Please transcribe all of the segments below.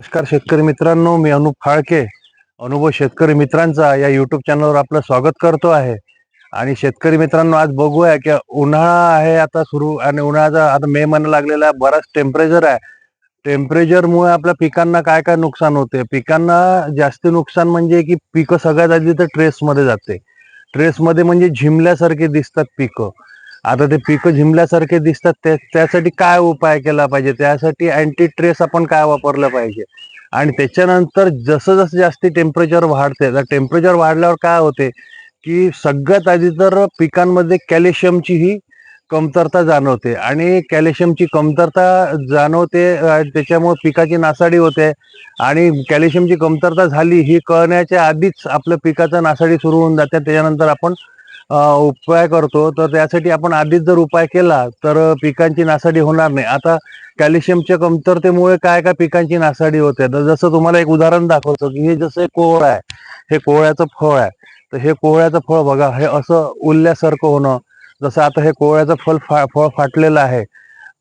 नमस्कार शेतकरी मित्रांनो मी अनुप फाळके अनुभव शेतकरी मित्रांचा या युट्यूब चॅनलवर आपलं स्वागत करतो आहे. आणि शेतकरी मित्रांनो आज बघूया की उन्हाळा आहे आता सुरू आणि उन्हाळ्याचा आता मे महिना लागलेला आहे बराच टेम्परेचर आहे. टेम्परेचरमुळे आपल्या पिकांना काय काय नुकसान होते? पिकांना जास्त नुकसान म्हणजे की पिकं सगळ्यात आधी तर ट्रेसमध्ये जाते. ट्रेसमध्ये म्हणजे झिमल्यासारखी दिसतात पिकं. आता ते पिकं झिमल्यासारखे दिसतात त्यासाठी काय उपाय केला पाहिजे? त्यासाठी अँटी ट्रेस आपण काय वापरलं पाहिजे? आणि त्याच्यानंतर जसं जसं जास्ती टेम्परेचर वाढते तर टेम्परेचर वाढल्यावर काय होते की सगळ्यात आधी तर पिकांमध्ये कॅल्शियमची ही कमतरता जाणवते. आणि कॅल्शियमची कमतरता जाणवते त्याच्यामुळे पिकाची नासाडी होते. आणि कॅल्शियमची कमतरता झाली ही कळण्याच्या आधीच आपल्या पिकाचा नासाडी सुरू होऊन जाते. त्याच्यानंतर आपण उपाय करतो. तर त्यासाठी आपण आधीच जर उपाय केला तर पिकांची नासाडी होणार नाही. आता कॅल्शियमच्या कमतरतेमुळे काय काय पिकांची नासाडी होते? तर जसं तुम्हाला एक उदाहरण दाखवतो की हे जसं कोहळ आहे हे कोहळ्याचं फळ आहे. तर हे कोहळ्याचं फळ बघा हे असं उल्ल्यासारखं होणं. जसं आता हे कोहळ्याचं फळ फा फळ फाटलेलं आहे.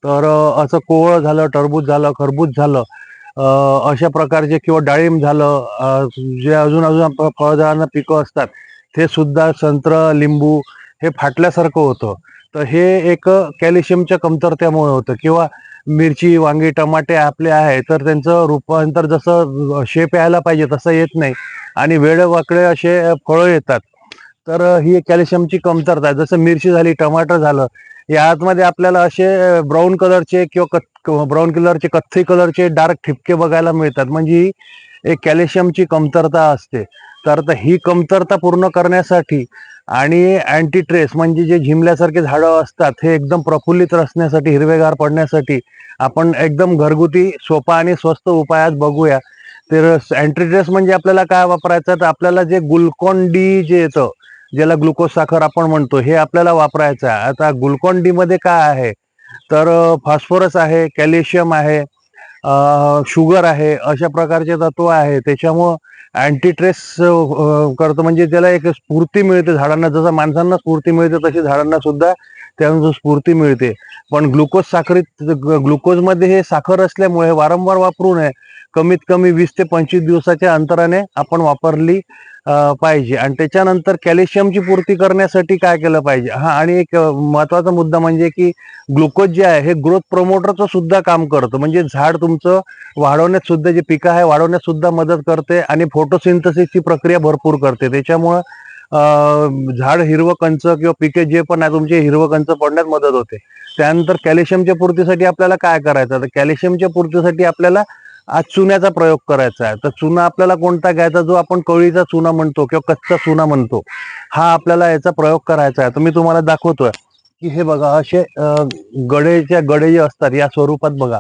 तर असं कोहळ झालं टरबूज झालं खरबूज झालं अशा प्रकारचे किंवा डाळिंब झालं जे अजून अजून फळझाडांना पिकं असतात. ते सुद्धा संत्र लिंबू हे फाटल्यासारखं होतं. तर हे एक कॅल्शियमच्या कमतरतेमुळे होतं. किंवा मिरची वांगी टमाटे आपले आहे तर त्यांचं रूपांतर जसं शेप यायला पाहिजे तसं येत नाही. आणि वेळेवाकडे असे फळं येतात. तर ही कॅल्शियमची कमतरता आहे. जसं मिरची झाली टमाटर झालं या आतमध्ये आपल्याला असे ब्राऊन कलरचे किंवा कथ ब्राऊन कलरचे कथ्थई कलरचे डार्क ठिपके बघायला मिळतात. म्हणजे ही एक कॅल्शियमची कमतरता असते. तर ही कमतरता पूर्ण करण्यासाठी आणि अँटी ट्रेस म्हणजे जे झिमल्यासारखे झाडं असतात हे एकदम प्रफुल्लित असण्यासाठी हिरवेगार पडण्यासाठी आपण एकदम घरगुती सोपा आणि स्वस्त उपायात बघूया. तर अँटी ट्रेस म्हणजे आपल्याला काय वापरायचं? तर आपल्याला जे ग्लुकॉन डी जे येतं ज्याला ग्लुकोज साखर आपण म्हणतो हे आपल्याला वापरायचं आहे. आता ग्लुकॉन डी मध्ये काय आहे? तर फॉस्फरस आहे कॅल्शियम आहे शुगर आहे अशा प्रकारचे तत्व आहे. त्याच्यामुळं अँटी ट्रेस करतो. म्हणजे त्याला एक स्फूर्ती मिळते झाडांना जसं माणसांना स्फूर्ती मिळते तशी झाडांना सुद्धा त्यानुसार स्फूर्ती मिळते. पण ग्लुकोज साखरीत ग्लुकोजमध्ये हे साखर असल्यामुळे वारंवार वापरू नये. कमीत कमी वीस ते पंचवीस दिवसाच्या अंतराने आपण वापरली पाहिजे. आणि त्याच्यानंतर कॅल्शियमची पूर्ती करण्यासाठी काय केलं पाहिजे? हा आणि एक महत्त्वाचा मुद्दा म्हणजे की ग्लुकोज जे आहे हे ग्रोथ प्रमोटरचं सुद्धा काम करतं. म्हणजे झाड तुमचं वाढवण्यात सुद्धा जे पिकं आहे वाढवण्यात सुद्धा मदत करते आणि फोटोसिंथसिसची प्रक्रिया भरपूर करते. त्याच्यामुळं झाड हिरवं कंच किंवा पिके जे पण आहे तुमचे हिरवं कंच पडण्यात मदत होते. त्यानंतर कॅल्शियमच्या पूर्तीसाठी आपल्याला काय करायचं? तर कॅल्शियमच्या पूर्तीसाठी आपल्याला आज चुन्याचा प्रयोग करायचा आहे. तर चुना आपल्याला कोणता घ्यायचा? जो आपण कळीचा चुना म्हणतो किंवा कच्चा चुना म्हणतो हा आपल्याला याचा प्रयोग करायचा आहे. तर मी तुम्हाला दाखवतोय की हे बघा असे गडेच्या गडे जे असतात. या स्वरूपात बघा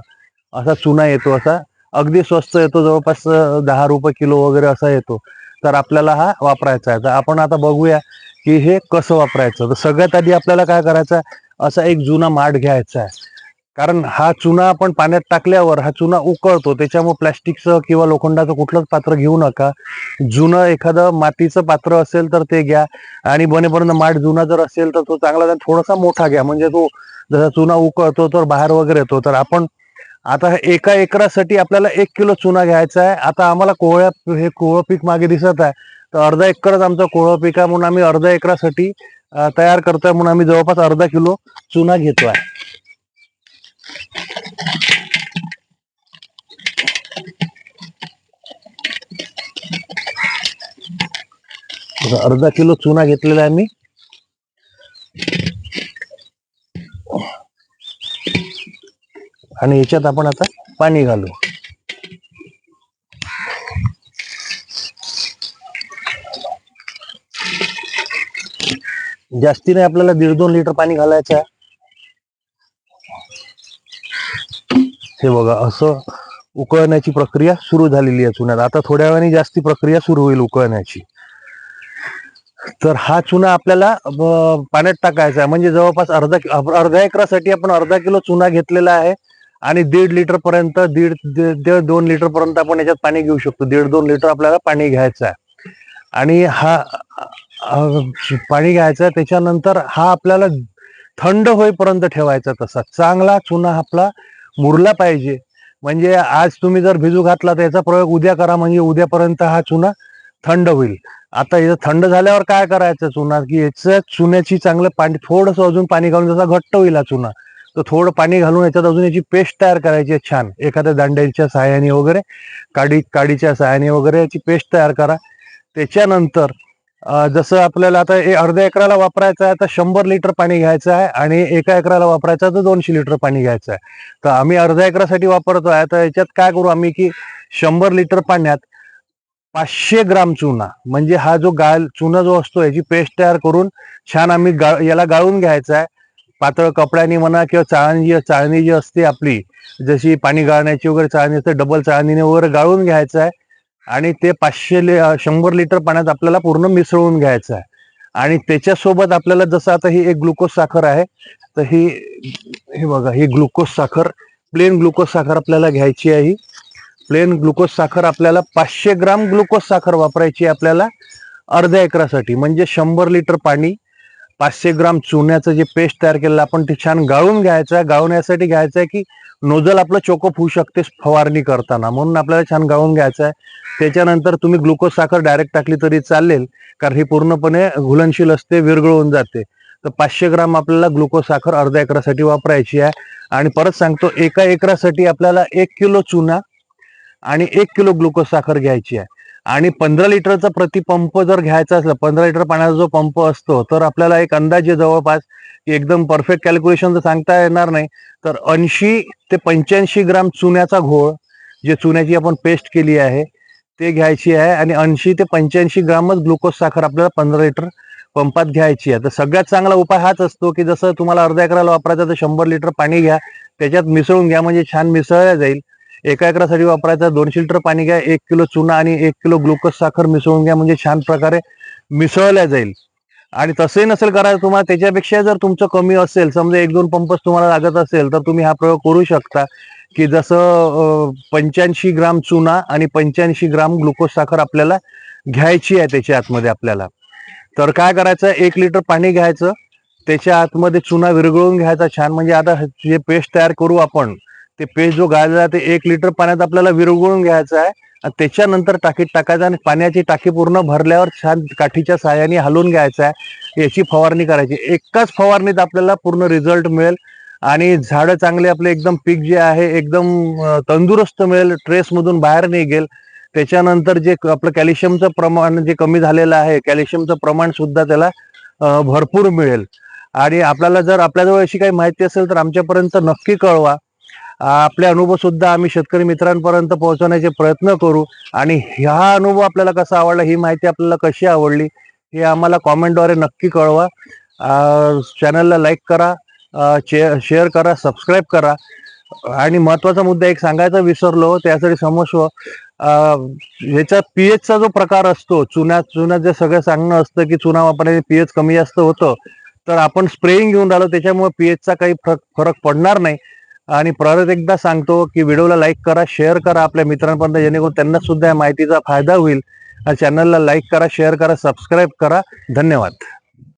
असा चुना येतो असा. अगदी स्वस्त येतो जवळपास दहा रुपये किलो वगैरे असा येतो. तर आपल्याला हा वापरायचा आहे. तर आपण आता बघूया की हे कसं वापरायचं? तर सगळ्यात आधी आपल्याला काय करायचं आहे? असा एक जुना माठ घ्यायचा आहे. कारण हा चुना आपण पाण्यात टाकल्यावर हा चुना उकळतो त्याच्यामुळे प्लॅस्टिकचं किंवा लोखंडाचं कुठलंच पात्र घेऊ नका. जुनं एखादं मातीचं पात्र असेल तर ते घ्या आणि बनेपर्यंत माठ जुना जर असेल तर तो चांगला थोडासा मोठा घ्या. म्हणजे तो जसा चुना उकळतो तर बाहेर वगैरे येतो. तर आपण आता एका एकरासाठी आपल्याला एक किलो चुना घ्यायचा आहे. आता आम्हाला कोहळ्या हे कोहळ पीक मागे दिसत आहे. तर अर्धा एकरच आमचं कोहळ पीक आहे म्हणून आम्ही अर्धा एकरासाठी तयार करतोय म्हणून आम्ही जवळपास अर्धा किलो चुना घेतोय. आहे अर्धा किलो चुना घेतलेला आहे मी. आणि याच्यात आपण आता पाणी घालू. जास्तीने आपल्याला दीड दोन लिटर पाणी घालायचं आहे. हे बघा असं उकळण्याची प्रक्रिया सुरू झालेली आहे चुन्यात. आता थोड्या वेळाने जास्ती प्रक्रिया सुरू होईल उकळण्याची. तर हा चुना आपल्याला पाण्यात टाकायचा आहे. म्हणजे जवळपास अर्धा अर्धा अर्ध्या एकरासाठी आपण अर्धा किलो चुना घेतलेला आहे आणि दीड लिटर पर्यंत दीड दीड दोन लिटर पर्यंत आपण याच्यात पाणी घेऊ शकतो. दीड दोन लिटर आपल्याला पाणी घ्यायचं आहे. आणि हा पाणी घ्यायचं त्याच्यानंतर हा आपल्याला थंड होईपर्यंत ठेवायचा तसा. चांगला चुना आपला मुरला पाहिजे. म्हणजे आज तुम्ही जर भिजू घातला तर याचा प्रयोग उद्या करा म्हणजे उद्यापर्यंत हा चुना थंड होईल. आता याचं थंड झाल्यावर काय करायचं चुना? की याचं चुन्याची चांगलं पाणी थोडंसं अजून पाणी घालून जसा घट्ट होईल हा चुना तर थोडं पाणी घालून याच्यात अजून याची पेस्ट तयार करायची आहे छान. एखाद्या दांड्याच्या सहाय्याने वगैरे काडी काडीच्या सहाय्याने वगैरे याची पेस्ट तयार करा. त्याच्यानंतर जसं आपल्याला आता अर्ध्या एकराला वापरायचं आहे तर शंभर लिटर पाणी घ्यायचं आहे आणि एका एकराला वापरायचं आहे तर दोनशे लिटर पाणी घ्यायचं आहे. तर आम्ही अर्ध्या एकरासाठी वापरतो आहे तर याच्यात काय करू आम्ही की शंभर लिटर पाण्यात पाचशे ग्राम चुना म्हणजे हा जो गाळ चुना जो असतो याची पेस्ट तयार करून छान आम्ही गा याला गाळून घ्यायचा आहे. पातळ कपड्याने म्हणा किंवा चाळणी जी चाळणी जी असते आपली जशी पाणी गाळण्याची वगैरे चाळणी असते डबल चाळणीने वगैरे गाळून घ्यायचं आहे. आणि ते पाचशे लि- शंभर लिटर पाण्यात आपल्याला पूर्ण मिसळून घ्यायचं आहे. आणि त्याच्यासोबत आपल्याला जसं आता ही एक ग्लुकोज साखर आहे तर ही हे बघा ही ग्लुकोज साखर प्लेन ग्लुकोज साखर आपल्याला घ्यायची आहे ही. प्लेन ग्लुकोज साखर आपल्याला पाचशे ग्राम ग्लुकोज साखर वापरायची आहे आपल्याला अर्ध्या एकरासाठी म्हणजे शंभर लिटर पाणी पाचशे ग्राम चुन्याचं जे पेस्ट तयार केलेलं आपण ते छान गाळून घ्यायचं आहे. गाळून यासाठी घ्यायचं आहे की नोजल आपलं चोकअप होऊ शकते फवारणी करताना. म्हणून आपल्याला छान गाळून घ्यायचं आहे. त्याच्यानंतर तुम्ही ग्लुकोज साखर डायरेक्ट टाकली तरी चालेल कारण ही पूर्णपणे घुलनशील असते विरघळून जाते. तर पाचशे ग्राम आपल्याला ग्लुकोज साखर अर्ध्या एकरासाठी वापरायची आहे. आणि परत सांगतो एका एकरासाठी आपल्याला एक किलो चुना आणि एक किलो ग्लुकोज साखर घ्यायची आहे. आणि पंधरा लिटरचा प्रतिपंप जर घ्यायचा असला पंधरा लिटर पाण्याचा जो पंप असतो तर आपल्याला एक अंदाजे जवळपास एकदम परफेक्ट कॅल्क्युलेशन तर सांगता येणार नाही. तर ऐंशी ते पंच्याऐंशी ग्राम चुन्याचा घोळ जे चुन्याची आपण पेस्ट केली आहे ते घ्यायची आहे आणि ऐंशी ते पंच्याऐंशी ग्रामच ग्लुकोज साखर आपल्याला पंधरा लिटर पंपात घ्यायची आहे. तर सगळ्यात चांगला उपाय हाच असतो की जसं तुम्हाला अर्ध्या एकराला वापरायचं तर शंभर लिटर पाणी घ्या त्याच्यात मिसळून घ्या म्हणजे छान मिसळल्या जाईल. एका एकरासाठी वापरायचा दोनशे लिटर पाणी घ्या एक किलो चुना आणि एक किलो ग्लुकोज साखर मिसळून घ्या म्हणजे छान प्रकारे मिसळल्या जाईल. आणि तसंही नसेल करायचं तुम्हाला त्याच्यापेक्षा जर तुमचं कमी असेल समजा एक दोन पंपच तुम्हाला लागत असेल तर तुम्ही हा प्रयोग करू शकता. की जसं पंच्याऐंशी ग्राम चुना आणि पंच्याऐंशी ग्राम ग्लुकोज साखर आपल्याला घ्यायची आहे त्याच्या आतमध्ये आपल्याला. तर काय करायचं एक लिटर पाणी घ्यायचं त्याच्या आतमध्ये चुना विरघळून घ्यायचा छान म्हणजे आता जे पेस्ट तयार करू आपण ते पेस्ट जो गाळलेला ते एक लिटर पाण्यात आपल्याला विरघळून घ्यायचं आहे. आणि त्याच्यानंतर टाकीत टाकायचं आणि पाण्याची टाकी पूर्ण भरल्यावर छान काठीच्या साह्याने हलवून घ्यायचं आहे. याची फवारणी करायची. एकाच फवारणीत आपल्याला पूर्ण रिझल्ट मिळेल. आणि झाडं चांगले आपले एकदम पीक जे आहे एकदम तंदुरुस्त मिळेल. ट्रेसमधून बाहेर निघेल. त्याच्यानंतर जे आपलं कॅल्शियमचं प्रमाण जे कमी झालेलं आहे कॅल्शियमचं प्रमाण सुद्धा त्याला भरपूर मिळेल. आणि आपल्याला जर आपल्याजवळ अशी काही माहिती असेल तर आमच्यापर्यंत नक्की कळवा. आपले अनुभव सुद्धा आम्ही शेतकरी मित्रांपर्यंत पोहोचवण्याचे प्रयत्न करू. आणि हा अनुभव आपल्याला कसा आवडला ही माहिती आपल्याला कशी आवडली हे आम्हाला कॉमेंटद्वारे नक्की कळवा. चॅनलला लाईक करा शेअर करा सबस्क्राईब करा. आणि महत्त्वाचा मुद्दा एक सांगायचा विसरलो त्यासाठी समजव ह्याचा पीएचचा जो प्रकार असतो चुन्यात चुन्यात जे सगळं सांगणं असतं की चुना वापरण्याने पीएच कमी जास्त होतं तर आपण स्प्रेइंग घेऊन राहिलो त्याच्यामुळे पीएचचा काही फरक फरक पडणार नाही. आणि परत एकदा सांगतो की व्हिडिओला लाईक करा शेअर करा आपल्या मित्रांपर्यंत जेणेकरून त्यांना सुद्धा या माहितीचा फायदा होईल. चॅनलला लाईक करा शेअर करा सबस्क्राईब करा. धन्यवाद.